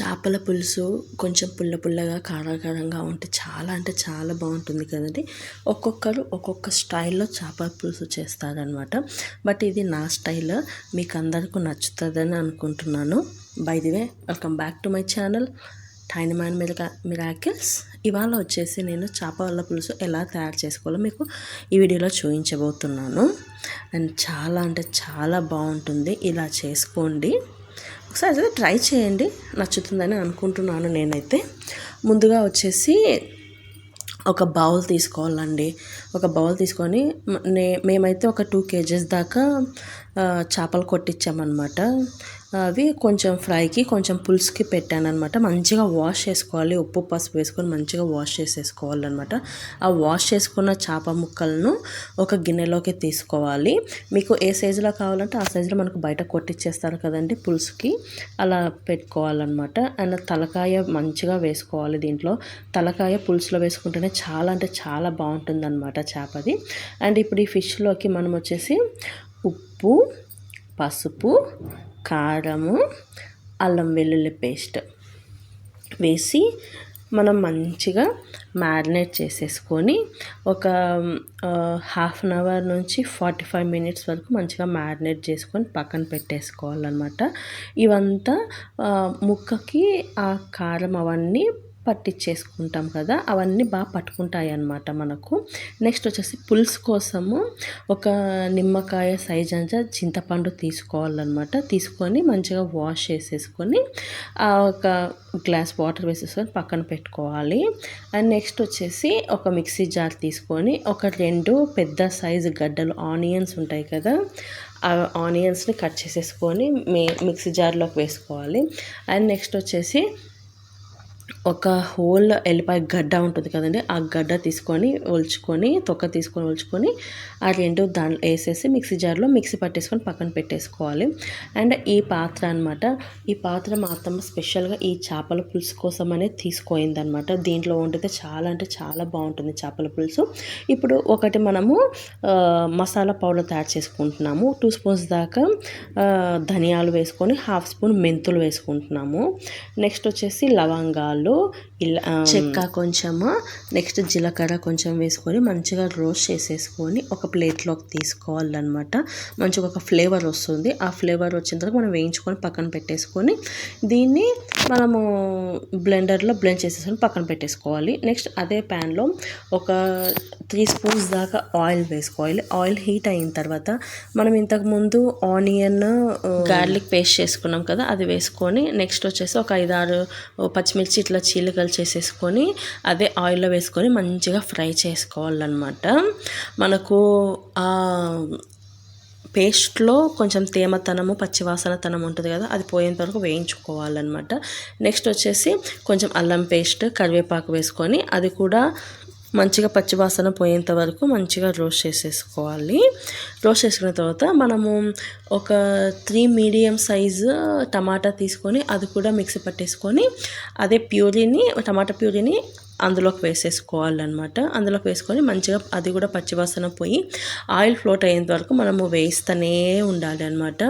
చేపల పులుసు కొంచెం పుల్ల పుల్లగా కారకారంగా ఉంటే చాలా అంటే చాలా బాగుంటుంది కదండి. ఒక్కొక్కరు ఒక్కొక్క స్టైల్లో చేపల పులుసు చేస్తారనమాట బట్ ఇది నా స్టైల్ మీకు అందరికీ నచ్చుతుందని అనుకుంటున్నాను. By the way welcome back to my channel టైన్ man మిరా మిరాకిల్స్ ఇవాళ వచ్చేసి నేను చేపల పులుసు ఎలా తయారు చేసుకోవాలో మీకు ఈ వీడియోలో చూపించబోతున్నాను అండ్ చాలా అంటే చాలా బాగుంటుంది. ఇలా చేసుకోండి. ఒకసారి అయితే ట్రై చేయండి నచ్చుతుందని అనుకుంటున్నాను నేనైతే. ముందుగా వచ్చేసి ఒక బౌల్ తీసుకోవాలండి. ఒక బౌల్ తీసుకొని నే మేమైతే ఒక టూ కేజెస్ దాకా చేపలు కొట్టించామన్నమాట. అవి కొంచెం ఫ్రైకి కొంచెం పులుసుకి పెట్టాను అనమాట మంచిగా వాష్ చేసుకోవాలి. ఉప్పు పసుపు వేసుకొని మంచిగా వాష్ చేసేసుకోవాలన్నమాట. ఆ వాష్ చేసుకున్న చేప ముక్కలను ఒక గిన్నెలోకి తీసుకోవాలి. మీకు ఏ సైజులో కావాలంటే ఆ సైజులో మనకు బయట కొట్టిచ్చేస్తారు కదండి పులుసుకి. అలా పెట్టుకోవాలన్నమాట. అండ్ తలకాయ మంచిగా వేసుకోవాలి దీంట్లో. తలకాయ పులుసులో వేసుకుంటేనే చాలా అంటే చాలా బాగుంటుంది అనమాట చేపది. అండ్ ఇప్పుడు ఈ ఫిష్లోకి మనం వచ్చేసి ఉప్పు పసుపు కారము అల్లం వెల్లుల్లి పేస్ట్ వేసి మనం మంచిగా మ్యారినేట్ చేసేసుకొని ఒక హాఫ్ అన్ అవర్ నుంచి ఫార్టీ ఫైవ్ మినిట్స్ వరకు మంచిగా మ్యారినేట్ చేసుకొని పక్కన పెట్టేసుకోవాలన్నమాట. ఇవంతా ముక్కకి ఆ కారం అవన్నీ పట్టించేసుకుంటాం కదా అవన్నీ బాగా పట్టుకుంటాయి అన్నమాట మనకు. నెక్స్ట్ వచ్చేసి పులుసు కోసము ఒక నిమ్మకాయ సైజ్ అంతా చింతపండు తీసుకోవాలన్నమాట. తీసుకొని మంచిగా వాష్ చేసేసుకొని ఒక గ్లాస్ వాటర్ వేసేసుకొని పక్కన పెట్టుకోవాలి. అండ్ నెక్స్ట్ వచ్చేసి ఒక మిక్సీ జార్ తీసుకొని ఒక రెండు పెద్ద సైజు గడ్డలు ఆనియన్స్ ఉంటాయి కదా ఆ ఆనియన్స్ని కట్ చేసేసుకొని మిక్సీ జార్లోకి వేసుకోవాలి. అండ్ నెక్స్ట్ వచ్చేసి ఒక హోల్ ఎల్లిపాయ గడ్డ ఉంటుంది కదండి ఆ గడ్డ తీసుకొని ఒలుచుకొని తొక్క తీసుకొని ఒలుచుకొని ఆ రెండు దాంట్లో వేసేసి మిక్సీ జార్లో మిక్సీ పట్టేసుకొని పక్కన పెట్టేసుకోవాలి. అండ్ ఈ పాత్ర అనమాట ఈ పాత్ర మా అత్తమ్మ స్పెషల్గా ఈ చేపల పులుసు కోసం అనేది తీసుకోయిందనమాట దీంట్లో వండితే చాలా అంటే చాలా బాగుంటుంది చేపల పులుసు. ఇప్పుడు ఒకటి మనము మసాలా పౌడర్ తయారు చేసుకుంటున్నాము. టూ స్పూన్స్ దాకా ధనియాలు వేసుకొని హాఫ్ స్పూన్ మెంతులు వేసుకుంటున్నాము. నెక్స్ట్ వచ్చేసి లవంగాలు ఇలా చెక్క కొంచెము నెక్స్ట్ జీలకర్ర కొంచెం వేసుకొని మంచిగా రోస్ట్ చేసేసుకొని ఒక ప్లేట్లోకి తీసుకోవాలన్నమాట. మంచిగా ఒక ఫ్లేవర్ వస్తుంది. ఆ ఫ్లేవర్ వచ్చిన తర్వాత మనం వేయించుకొని పక్కన పెట్టేసుకొని దీన్ని మనము బ్లెండర్లో బ్లెండ్ చేసేసుకొని పక్కన పెట్టేసుకోవాలి. నెక్స్ట్ అదే ప్యాన్లో ఒక త్రీ స్పూన్స్ దాకా ఆయిల్ వేసుకోవాలి. ఆయిల్ హీట్ అయిన తర్వాత మనం ఇంతకుముందు ఆనియన్ గార్లిక్ పేస్ట్ చేసుకున్నాం కదా అది వేసుకొని నెక్స్ట్ వచ్చేసి ఒక ఐదారు పచ్చిమిర్చి ఇట్లా చీలికలు చేసేసుకొని అదే ఆయిల్లో వేసుకొని మంచిగా ఫ్రై చేసుకోవాలన్నమాట. మనకు పేస్ట్లో కొంచెం తేమతనము పచ్చివాసనతనం ఉంటుంది కదా అది పోయేంత వరకు వేయించుకోవాలన్నమాట. నెక్స్ట్ వచ్చేసి కొంచెం అల్లం పేస్ట్ కరివేపాకు వేసుకొని అది కూడా మంచిగా పచ్చివాసన పోయేంత వరకు మంచిగా రోస్ట్ చేసేసుకోవాలి. రోస్ట్ చేసుకున్న తర్వాత మనము ఒక త్రీ మీడియం సైజు టమాటా తీసుకొని అది కూడా మిక్సీ పట్టేసుకొని అదే ప్యూరీని టమాటా ప్యూరీని అందులోకి వేసేసుకోవాలన్నమాట. అందులోకి వేసుకొని మంచిగా అది కూడా పచ్చివాసన పోయి ఆయిల్ ఫ్లోట్ అయ్యేంత వరకు మనము వేస్తూనే ఉండాలి అనమాట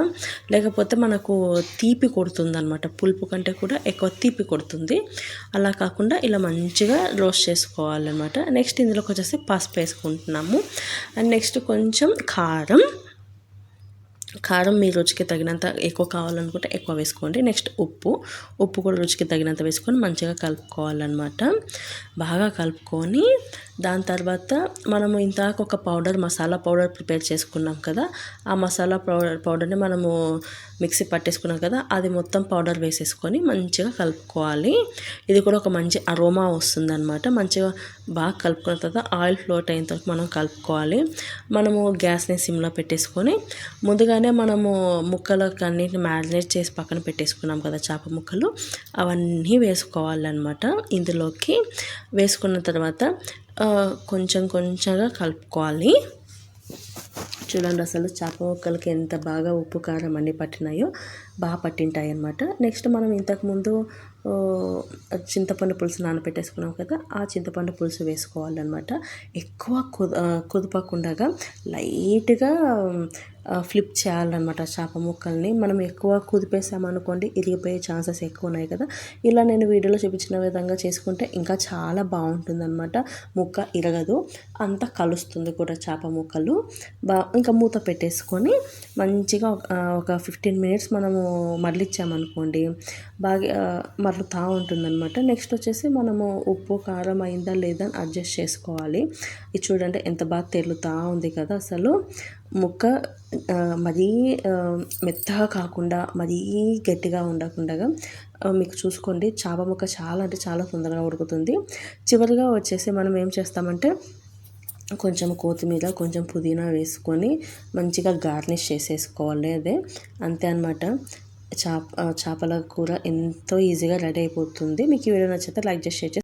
లేకపోతే మనకు తీపి కొడుతుంది అనమాట పులుపు కంటే కూడా ఎక్కువ తీపి కొడుతుంది. అలా కాకుండా ఇలా మంచిగా రోస్ట్ చేసుకోవాలన్నమాట. నెక్స్ట్ ఇందులోకి వచ్చేసి పసుపు వేసుకుంటున్నాము. అండ్ నెక్స్ట్ కొంచెం కారం. కారం మీ రుచికి తగినంత ఎక్కువ కావాలనుకుంటే ఎక్కువ వేసుకోండి. నెక్స్ట్ ఉప్పు. ఉప్పు కూడా రుచికి తగినంత వేసుకొని మంచిగా కలుపుకోవాలన్నమాట. బాగా కలుపుకొని దాని తర్వాత మనము ఇంతాక ఒక పౌడర్ మసాలా పౌడర్ ప్రిపేర్ చేసుకున్నాం కదా ఆ మసాలా పౌడర్ పౌడర్ని మనము మిక్సీ పట్టేసుకున్నాం కదా అది మొత్తం పౌడర్ వేసేసుకొని మంచిగా కలుపుకోవాలి. ఇది కూడా ఒక మంచి అరోమా వస్తుంది అనమాట మంచిగా బాగా కలుపుకున్న తర్వాత ఆయిల్ ఫ్లోట్ అయిన తర్వాత మనం కలుపుకోవాలి. మనము గ్యాస్ని సిమ్లో పెట్టేసుకొని ముందుగానే మనము ముక్కలకు అన్నిటిని మ్యారినేట్ చేసి పక్కన పెట్టేసుకున్నాం కదా చేప ముక్కలు. అవన్నీ వేసుకోవాలన్నమాట ఇందులోకి. వేసుకున్న తర్వాత కొంచెం కొంచెంగా కలుపుకోవాలి. చూడండి అసలు చేప ముక్కలకి ఎంత బాగా ఉప్పు కారం అన్నీ పట్టినాయో బాగా పట్టింటాయి అనమాట నెక్స్ట్ మనం ఇంతకుముందు చింతపండు పులుసు నానబెట్టేసుకున్నాం కదా ఆ చింతపండు పులుసు వేసుకోవాలన్నమాట. ఎక్కువ కుద కుదపకుండా లైట్గా ఫ్లిప్ చేయాలన్నమాట చేప ముక్కల్ని. మనం ఎక్కువ కుదిపేసామనుకోండి ఇరిగిపోయే ఛాన్సెస్ ఎక్కువ ఉన్నాయి కదా. ఇలా నేను వీడియోలో చూపించిన విధంగా చేసుకుంటే ఇంకా చాలా బాగుంటుందన్నమాట. ముక్క ఇరగదు అంత కలుస్తుంది కూడా చేప ముక్కలు. బా ఇంకా మూత పెట్టేసుకొని మంచిగా ఒక ఫిఫ్టీన్ మినిట్స్ మనము మరలిచ్చామనుకోండి బాగా మరలుతూ ఉంటుందన్నమాట. నెక్స్ట్ వచ్చేసి మనము ఉప్పు కారం అయిందా లేదా అని అడ్జస్ట్ చేసుకోవాలి. ఇది చూడండి ఎంత బాగా తెలుతూ ఉంది కదా అసలు. ముక్క మరీ మెత్తగా కాకుండా మరీ గట్టిగా ఉండకుండా మీకు చూసుకోండి. చేప ముక్క చాలా అంటే చాలా తొందరగా ఉడుకుతుంది. చివరిగా వచ్చేసి మనం ఏం చేస్తామంటే కొంచెం కొత్తిమీర కొంచెం పుదీనా వేసుకొని మంచిగా గార్నిష్ చేసేసుకోవాలి అదే. అంతే అనమాట చేప చేపల కూర ఎంతో ఈజీగా రెడీ అయిపోతుంది. మీకు ఈ వీడియో నచ్చితే లైక్ చేసి షేర్ చేసి